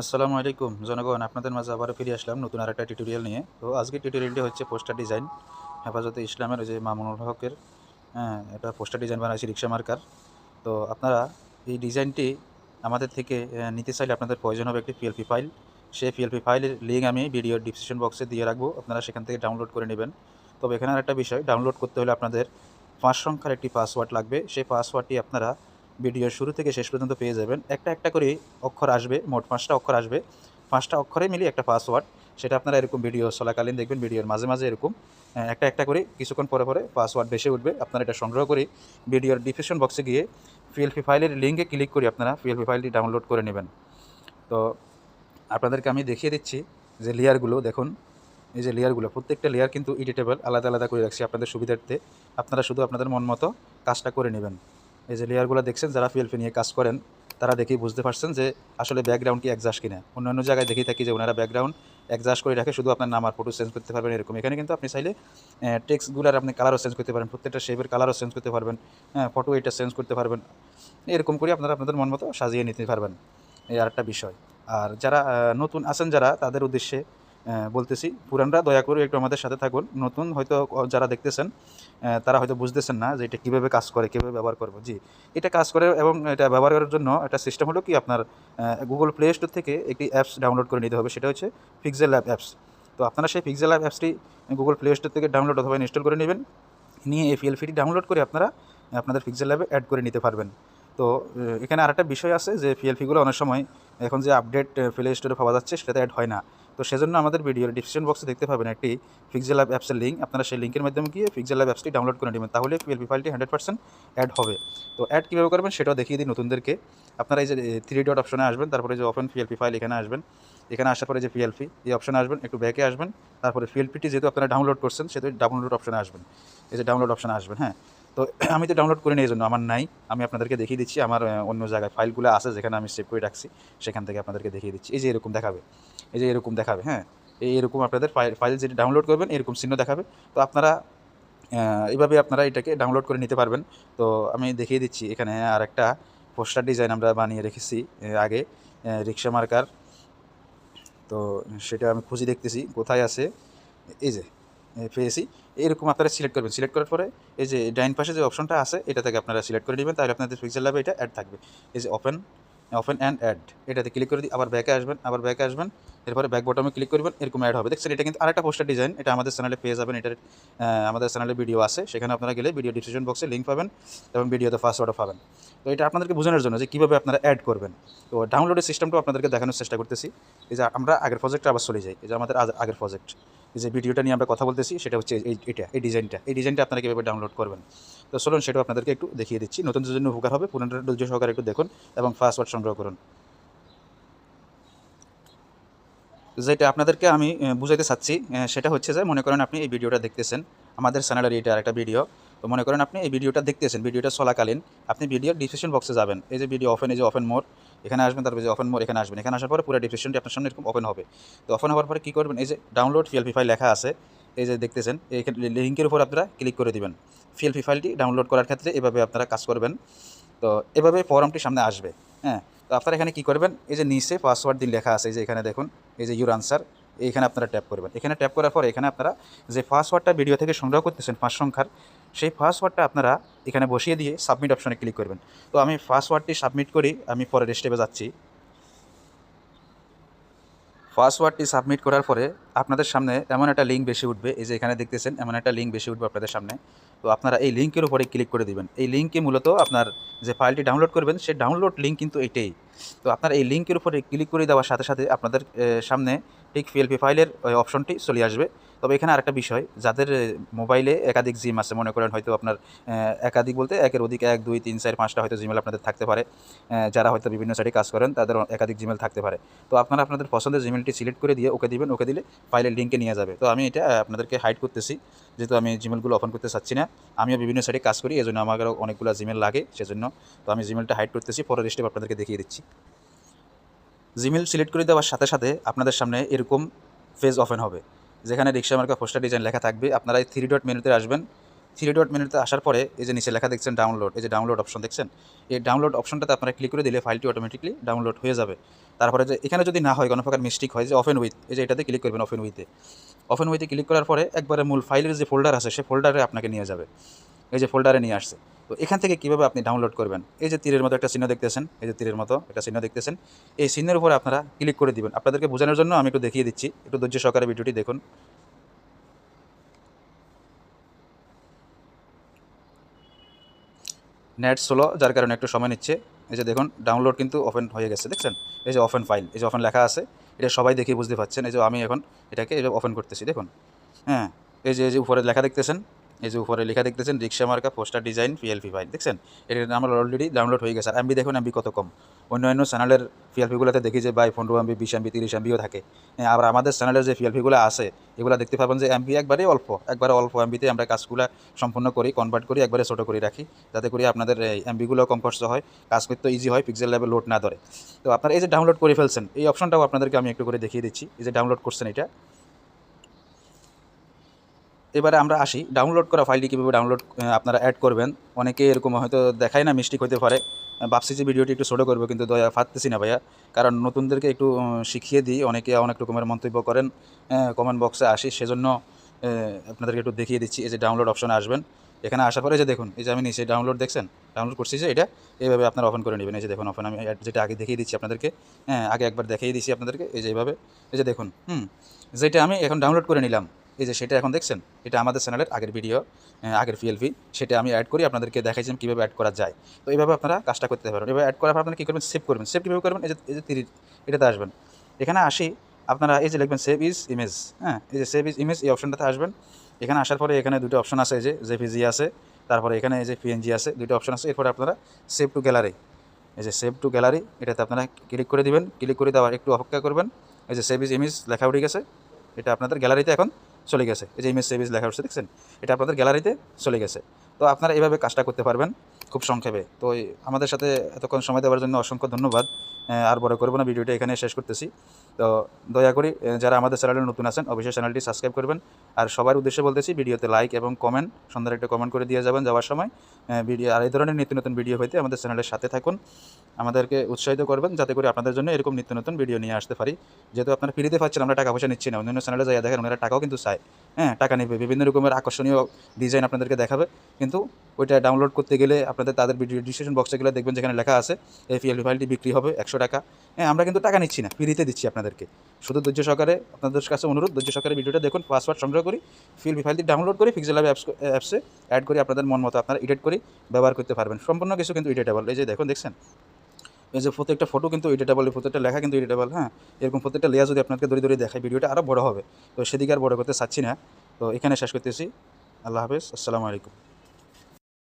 আসসালামু আলাইকুম জনগণ, আপনাদের মাঝে আবারও ফিরে আসলাম নতুন আর একটা টিউটোরিয়াল নিয়ে। তো আজকে টিউটোরিয়ালটি হচ্ছে পোস্টার ডিজাইন হেফাজতে ইসলামের ওই যে মামুনুল হকের এটা পোস্টার ডিজাইন বানাইছি রিক্সা মার্কার। তো আপনারা এই ডিজাইনটি আমাদের থেকে নিতে চাইলে আপনাদের প্রয়োজন হবে একটি পিএলপি ফাইল সেই পিএলপি ফাইলের লিঙ্ক আমি ভিডিওর ডিসক্রিপশন বক্সে দিয়ে রাখব, আপনারা সেখান থেকে ডাউনলোড করে নেবেন। তবে এখানে আরেকটা বিষয় ডাউনলোড করতে হলে আপনাদের পাঁচ সংখ্যার একটি পাসওয়ার্ড লাগবে। সেই পাসওয়ার্ডটি আপনারা ভিডিওর শুরু থেকে শেষ পর্যন্ত পেয়ে যাবেন। একটা একটা করে অক্ষর আসবে, মোট পাঁচটা অক্ষর আসবে। পাঁচটা অক্ষরে মিলিয়ে একটা পাসওয়ার্ড সেটা আপনারা এরকম ভিডিও চলাকালীন দেখবেন ভিডিওর মাঝে মাঝে এরকম। একটা একটা করে কিছুক্ষণ পরে পরে পাসওয়ার্ড বেশি উঠবে। আপনারা এটা সংগ্রহ করে ভিডিওর ডিসক্রিপশন বক্সে গিয়ে পিএলপি ফাইলের লিঙ্কে ক্লিক করে আপনারা পিএলপি ফাইলটি ডাউনলোড করে নেবেন। তো আপনাদেরকে আমি দেখিয়ে দিচ্ছি যে লেয়ারগুলো দেখুন। এই যে লেয়ারগুলো প্রত্যেকটা লেয়ার কিন্তু এডিটেবল আলাদা আলাদা করে রাখছি আপনাদের সুবিধার্থে। আপনারা শুধু আপনাদের মন মতো কাজটা করে নেবেন। এই যে লেয়ারগুলো দেখছেন, যারা পিএলপি নিয়ে কাজ করেন, তারা দেখেই বুঝতে পারছেন যে আসলে ব্যাকগ্রাউন্ড কি একজাস্ট কিনা। অন্যান্য জায়গায় দেখেই থাকি যে ওনারা ব্যাকগ্রাউন্ড একজাস্ট করে রাখে, শুধু আপনার নাম আর ফটো চেঞ্জ করতে পারবেন এরকম। এখানে কিন্তু আপনি চাইলে টেক্সটগুলোর আপনি কালারও চেঞ্জ করতে পারেন, প্রত্যেকটা শেপের কালারও চেঞ্জ করতে পারবেন হ্যাঁ ফটো এটা চেঞ্জ করতে পারবেন। এরকম করে আপনারা আপনাদের মন মতো সাজিয়ে নিতে পারবেন। এই আরেকটা বিষয়। আর যারা নতুন আছেন যারা, তাদের উদ্দেশ্যে বলতেছি, পুরানরা দয়া করে একটু আমাদের সাথে থাকুন। নতুন হয়তো যারা দেখতেছেন তারা হয়তো বুঝতেছেন না যে এটা কীভাবে কাজ করে, কীভাবে ব্যবহার করব। জি, এটা কাজ করে এবং এটা ব্যবহার করার জন্য একটা সিস্টেম হলো কি আপনার গুগল প্লে স্টোর থেকে একটি অ্যাপস ডাউনলোড করে নিতে হবে। সেটা হচ্ছে পিক্সেল অ্যাপ অ্যাপস তো আপনারা সেই পিক্সেল অ্যাপ অ্যাপসটি গুগল প্লে স্টোর থেকে ডাউনলোড অথবা ইনস্টল করে নেবেন। নিয়ে এই পিএলপিটি ডাউনলোড করে আপনারা আপনাদের পিক্সেল অ্যাপে অ্যাড করে নিতে পারবেন। তো এখানে আরেকটা বিষয় আছে যে পিএলপিগুলো অনেক সময় এখন যে আপডেট প্লে স্টোরে পাওয়া যাচ্ছে, সেটাতে অ্যাড হয় না। তো সেজন্য আমাদের ভিডিওর ডিসক্রিপশন বক্সে দেখতে পাবেন একটি পিক্সেল অ্যাপ অ্যাপসের লিঙ্ক আপনারা সেই লিঙ্কের মাধ্যমে গিয়ে পিক্সেল অ্যাপ অ্যাপসটি ডাউনলোড করে নেবেন। তাহলে পিএলপি ফাইলটি হান্ড্রেড পার্সেন্ট অ্যাড হবে। তো অ্যাড কীভাবে করবেন সেটাও দেখিয়ে দিই নতুনদেরকে। আপনারা এই যে থ্রি ডট অপশনে আসবেন, তারপরে যে ওপেন পিএলপি ফাইল এখানে আসবেন। এখানে আসার পরে যে পিএলপি এই অপশনে আসবেন, একটু ব্যাকে আসবেন। তারপরে পিএলপিটি যেহেতু আপনারা ডাউনলোড করছেন, সেহেতু ডাউনলোড অপশনে আসবেন। এই যে ডাউনলোড অপশনে আসবেন হ্যাঁ? তো আমি তো ডাউনলোড করে নিই এই জন্য আমার নাই। আমি আপনাদেরকে দেখিয়ে দিচ্ছি, আমার অন্য জায়গায় ফাইলগুলো আছে যেখানে আমি সেভ করে রাখছি, সেখান থেকে আপনাদেরকে দেখিয়ে দিচ্ছি। এই যে এরকম দেখাবে। এই যে এরকম দেখাবে হ্যাঁ? এই এরকম আপনাদের ফাইল ফাইল যেটি ডাউনলোড করবেন, এরকম চিহ্ন দেখাবে। তো আপনারা এইভাবে আপনারা এটাকে ডাউনলোড করে নিতে পারবেন। তো আমি দেখিয়ে দিচ্ছি এখানে আর একটা পোস্টার ডিজাইন আমরা বানিয়ে রেখেছি আগে রিক্সা মার্কার। তো সেটা আমি খুঁজে দেখতেছি, কোথায় আছে? এই যে পেয়েছি। এরকম আপনারা সিলেক্ট করবেন। সিলেক্ট করার পরে এই যে ডাইন পাশে যে অপশনটা আছে, এটা থেকে আপনারা সিলেক্ট করে নেবেন, তাহলে আপনাদের পিক্সেল ল্যাবে এটা অ্যাড থাকবে। এই যে ওপেন ওপেন অ্যান্ড অ্যাড এটাতে ক্লিক করে দিই, আবার ব্যাকে আসবেন, আবার ব্যাকে আসবেন, এরপরে ব্যাক বটমে ক্লিক করবেন, এরকম অ্যাড হবে। দেখছেন, এটা কিন্তু আরেকটা পোস্টার ডিজাইন এটা আমাদের চ্যানেলে পেয়ে যাবেন, এটার আমাদের চ্যানেলে ভিডিও আছে। সেখানে আপনারা গেলে ভিডিও ডিসক্রিপশন বক্সে লিঙ্ক পাবেন এবং ভিডিওতে পাসওয়ার্ডও পাবেন। তো এটা আপনাদেরকে বোঝানোর জন্য যে কীভাবে আপনারা অ্যাড করবেন। তো ডাউনলোডের সিস্টেমটাও আপনাদেরকে দেখানোর চেষ্টা করতেছি। এই যে আমরা আগের প্রজেক্টে আবার চলে যাই। এই যে আমাদের আগের প্রজেক্ট যে ভিডিওটা নিয়ে আমরা কথা বলতেছি, সেটা হচ্ছে এই, এটা, এই ডিজাইনটা। এই ডিজাইনটা আপনারা কীভাবে ডাউনলোড করবেন? তো চলুন সেটাও আপনাদেরকে একটু দেখিয়ে দিচ্ছি। নতুনদের জন্য উপকার হবে, পুরোনো ধৈর্য সহকারে একটু দেখুন এবং পাসওয়ার্ড সংগ্রহ করুন। যেটা আপনাদেরকে আমি বুঝাইতে চাচ্ছি সেটা হচ্ছে যে মনে করেন আপনি এই ভিডিওটা দেখতেছেন, আমাদের চ্যানেলের এটা আরেকটা ভিডিও তো মনে করেন আপনি এই ভিডিওটা দেখতেছেন, ভিডিওটা চলাকালীন, আপনি ভিডিওর ডিসক্রিপশন বক্সে যাবেন। এই যে ভিডিও ওপেন এই যে ওপেন মোর এখানে আসবেন, তারপরে যে ওপেন মোর এখানে আসবেন। এখানে আসার পরে পুরো ডিসক্রিপশনটি আপনার সামনে এরকম ওপেন হবে। তো ওপেন হওয়ার পরে কী করবেন, এই যে ডাউনলোড পিএলপি ফাইল লেখা আছে, এই যে দেখতেছেন, এইখানে লিঙ্কের উপর আপনারা ক্লিক করে দেবেন। পিএলপি ফাইলটি ডাউনলোড করার ক্ষেত্রে এভাবে আপনারা কাজ করবেন। তো এভাবে ফর্মটি সামনে আসবে হ্যাঁ? তো আপনারা এখানে কী করবেন, এই যে নিচে পাসওয়ার্ড দিন লেখা আছে, এই যে এখানে দেখুন, এই যে ইউর আনসার এইখানে আপনারা ট্যাপ করবেন। এখানে ট্যাপ করার পর এখানে আপনারা যে পাসওয়ার্ডটা ভিডিও থেকে সংগ্রহ করতেছেন পাঁচ সংখ্যার, সেই পাসওয়ার্ডটা আপনারা এখানে বসিয়ে দিয়ে সাবমিট অপশনে ক্লিক করবেন। তো আমি পাসওয়ার্ডটি সাবমিট করি, আমি পরের স্টেপে যাচ্ছি। পাসওয়ার্ডটি সাবমিট করার পরে আপনাদের সামনে এমন একটা লিঙ্ক বেশি উঠবে, এই যে এখানে দেখতেছেন, এমন একটা লিঙ্ক বেশি উঠবে আপনাদের সামনে। তো আপনারা এই লিঙ্কের উপরে ক্লিক করে দিবেন। এই লিঙ্কে মূলত আপনার যে ফাইলটি ডাউনলোড করবেন, সেই ডাউনলোড লিঙ্ক কিন্তু এইটাই তো আপনার এই লিঙ্কের উপরে ক্লিক করে দেওয়ার সাথে সাথে আপনাদের সামনে ঠিক পিএলপি ফাইলের ওই অপশনটি চলে আসবে। তবে এখানে আরেকটা বিষয়, যাদের মোবাইলে একাধিক জিম আছে, মনে করেন হয়তো আপনার একাধিক বলতে একের অধিক এক, দুই, তিন, চার, পাঁচটা হয়তো জিমেল আপনাদের থাকতে পারে। যারা হয়তো বিভিন্ন সাইডে কাজ করেন, তাদের একাধিক জিমেল থাকতে পারে। তো আপনারা আপনাদের পছন্দের জিমেলটি সিলেক্ট করে দিয়ে ওকে দিবেন, ওকে দিলে ফাইলের লিঙ্কে নিয়ে যাবে। তো আমি এটা আপনাদেরকে হাইড করতেছি, যেহেতু আমি জিমেলগুলো ওপেন করতে চাচ্ছি না। আমিও বিভিন্ন সাইডে কাজ করি, এজন্য আমারও অনেকগুলো জিমেল লাগে, সেজন্য। তো আমি জিমেলটা হাইড করতেছি, পরের স্টেপ আপনাদেরকে দেখিয়ে দিচ্ছি। জিমেল সিলেক্ট করে দেওয়ার সাথে সাথে আপনাদের সামনে এরকম পেজ ওপেন হবে, যেখানে রিক্সা মার্কা পোস্টার ডিজাইন লেখা থাকবে। আপনারা এই থ্রি ডট মেনুতে আসবেন। থ্রি ডট মেনুতে আসার পরে এই যে নিচে লেখা দেখছেন ডাউনলোড এই যে ডাউনলোড অপশন দেখছেন, এই ডাউনলোড অপশনটাতে আপনারা ক্লিক করে দিলে ফাইলটি অটোমেটিকলি ডাউনলোড হয়ে যাবে। তারপরে যে এখানে যদি না হয়, কোনো প্রকার মিস্টেক হয়, যে অফেন উইথ এই যে এটাতে ক্লিক করবেন অফেন উইথে অফেন উইথে ক্লিক করার পরে একবারে মূল ফাইলের যে ফোল্ডার আছে, সে ফোল্ডারে আপনাকে নিয়ে যাবে। এই যে ফোল্ডারে নিয়ে আসছে। তো এখান থেকে কীভাবে আপনি ডাউনলোড করবেন? এই যে তীরের মতো একটা চিহ্ন দেখতেছেন, এই যে তীরের মতো একটা চিহ্ন দেখতেছেন, এই চিহ্নের উপরে আপনারা ক্লিক করে দিবেন। আপনাদেরকে বোঝানোর জন্য আমি একটু দেখিয়ে দিচ্ছি, একটু ধৈর্য সহকারে ভিডিওটি দেখুন। নেট স্লো যার কারণে একটু সময় নিচ্ছে। এই যে দেখুন ডাউনলোড কিন্তু ওপেন হয়ে গেছে, দেখছেন? এই যে ওপেন ফাইল এই যে ওপেন লেখা আছে, এটা সবাই দেখে বুঝতে পারছেন। এই যে আমি এখন এটাকে এই যে ওপেন করতেছি, দেখুন? হ্যাঁ এই যে এই যে উপরে লেখা দেখতেছেন এই যে উপরে লেখা দেখতেছেন রিক্সা মার্কা পোস্টার ডিজাইন পিএলপি ফাইল দেখছেন? এটা আমার অলরেডি ডাউনলোড হয়ে গেছে। আর এমবি দেখুন এমবি কত কম। অন্য অন্য চ্যানেলের পিএলপিগুলোতে দেখি যে বাই পনেরো এমবি বিশ এমবি তিরিশ এমবিও থাকে। হ্যাঁ, আবার আমাদের চ্যানেলের যে পিএলপিগুলো আছে এগুলো দেখতে পাবেন যে এমবি একবারেই অল্প। একবারে অল্প এমবিতে আমরা কাজগুলো সম্পূর্ণ করি কনভার্ট করি একবারে ছোটো করে রাখি। যাতে করে আপনাদের এমবিগুলো কম হয় কাজ করতে ইজি হয় পিক্সেল লেভেল লোড না ধরে। তো আপনারা এই যে ডাউনলোড করে ফেলছেন এই অপশনটাও আপনাদেরকে আমি একটু করে দেখিয়ে দিচ্ছি। এই যে ডাউনলোড করছেন এটা এবারে আমরা আসি। ডাউনলোড করা ফাইলটি কীভাবে ডাউনলোড আপনারা অ্যাড করবেন। অনেকে এরকম হয়তো দেখায় না মিস্টেক হতে পারে। ভাবছি যে ভিডিওটি একটু ছোটো করব, কিন্তু দয়া পারতেছি না ভাইয়া। কারণ নতুনদেরকে একটু শিখিয়ে দিই। অনেকে অনেক রকমের মন্তব্য করেন কমেন্ট বক্সে আসি। সেজন্য আপনাদেরকে একটু দেখিয়ে দিচ্ছি। এই যে ডাউনলোড অপশন আসবেন। এখানে আসার পরে যে দেখুন, এই যে আমি নিচে ডাউনলোড দেখছেন? ডাউনলোড করছি যে এটা, এইভাবে আপনারা ওপেন করে নেবেন। এই যে দেখুন ওপেন আমি যেটা আগে দেখিয়ে দিচ্ছি আপনাদেরকে। হ্যাঁ আগে একবার দেখিয়ে দিচ্ছি আপনাদেরকে। এই যে এইভাবে। এই যে দেখুন, হুম, যেটা আমি এখন ডাউনলোড করে নিলাম। এই যে সেটা এখন দেখছেন, এটা আমাদের চ্যানেলের আগের ভিডিও আগের পিএলপি সেটা আমি অ্যাড করি, আপনাদেরকে দেখাইছিলাম কীভাবে অ্যাড করা যায়। তো এইভাবে আপনারা কাজটা করতে পারেন এবার অ্যাড করার পর আপনারা কী করবেন? সেভ করবেন। সেভ কীভাবে করবেন? এই যে এই যে তিরিশ, এটাতে আসবেন। এখানে আসি, আপনারা এই যে লিখবেন সেভ ইজ ইমেজ হ্যাঁ? এই যে সেভ ইজ ইমেজ এই অপশনটাতে আসবেন। এখানে আসার পরে এখানে দুটো অপশন আছে, এই যে জেপিজি আছে, তারপরে এখানে এই যে পিএনজি আছে, দুটো অপশন আছে। এরপরে আপনারা সেভ টু গ্যালারি এই যে সেভ টু গ্যালারি এটাতে আপনারা ক্লিক করে দিবেন। ক্লিক করে দেওয়ার একটু অপেক্ষা করবেন। এই যে সেভ ইজ ইমেজ লেখা উঠে গেছে। এটা আপনাদের গ্যালারিতে এখন চলে গেছে। এই যে ইমেজ সেভিস লেখা হচ্ছে দেখছেন? এটা আপনাদের গ্যালারিতে চলে গেছে। তো আপনারা এইভাবে কাজটা করতে পারবেন। খুব সংক্ষেপে। তো আমাদের সাথে এতক্ষণ সময় দেওয়ার জন্য অসংখ্য ধন্যবাদ। আর বড় করব না, ভিডিওটা এখানে শেষ করতেছি। তো দয়া করি যারা আমাদের চ্যানেলে নতুন আছেন, অবশ্যই চ্যানেলটি সাবস্ক্রাইব করবেন। আর সবার উদ্দেশ্যে বলতেছি, ভিডিওতে লাইক এবং কমেন্ট সুন্দর একটা কমেন্ট করে দিয়ে যাবেন যাওয়ার সময়। ভিডিও, আর এই ধরনের নিত্য নতুন ভিডিও হইতে আমাদের চ্যানেলের সাথে থাকুন। আমাদেরকে উৎসাহিত করবেন যাতে করে আপনাদের জন্য এরকম নিত্য নতুন ভিডিও নিয়ে আসতে পারি। যেহেতু আপনারা ফ্রিতে পাচ্ছেন, আমরা টাকা পয়সা নিচ্ছি না। অন্যান্য চ্যানেলে যাই দেখেন, ওনারা টাকাও কিন্তু চায়। হ্যাঁ টাকা নেবে। বিভিন্ন রকমের আকর্ষণীয় ডিজাইন আপনাদেরকে দেখাবে। কিন্তু ওইটা ডাউনলোড করতে গেলে আপনাদের তাদের ভিডিও ডিসক্রিপশন বক্সে গেলে দেখবেন যেখানে লেখা আছে, এই পিএলপি ফাইলটি বিক্রি হবে একশো টাকা। হ্যাঁ আমরা কিন্তু টাকা নিচ্ছি না ফ্রিতে দিচ্ছি আপনাদেরকে। শুধু ধৈর্য সহকারে আপনাদের কাছে অনুরোধ, ধৈর্য সহকারে ভিডিওটা দেখুন পাসওয়ার্ড সংগ্রহ করি পিএলপি ফাইলটি ডাউনলোড করি ল্যাব অ্যাপস অ্যাপসে অ্যাড করি, আপনাদের মন মতো আপনারা এডিট করি, ব্যবহার করতে পারবেন। সম্পূর্ণ কিছু কিন্তু এডিটেবল এই যে দেখুন, দেখছেন? এই যে প্রত্যেকটা ফটো কিন্তু এডিটেবল প্রত্যেকটা লেখা কিন্তু এডিটেবল হ্যাঁ? এরকম প্রত্যেকটা লেয়ার যদি আপনাকে দড়ি দড়ি দেখায়, ভিডিওটা আরও বড় হবে। তো সেদিকে আর বড় করতে চাচ্ছি না। তো এখানে শেষ করতেছি। আল্লাহ হাফেজ। আসসালামু আলাইকুম।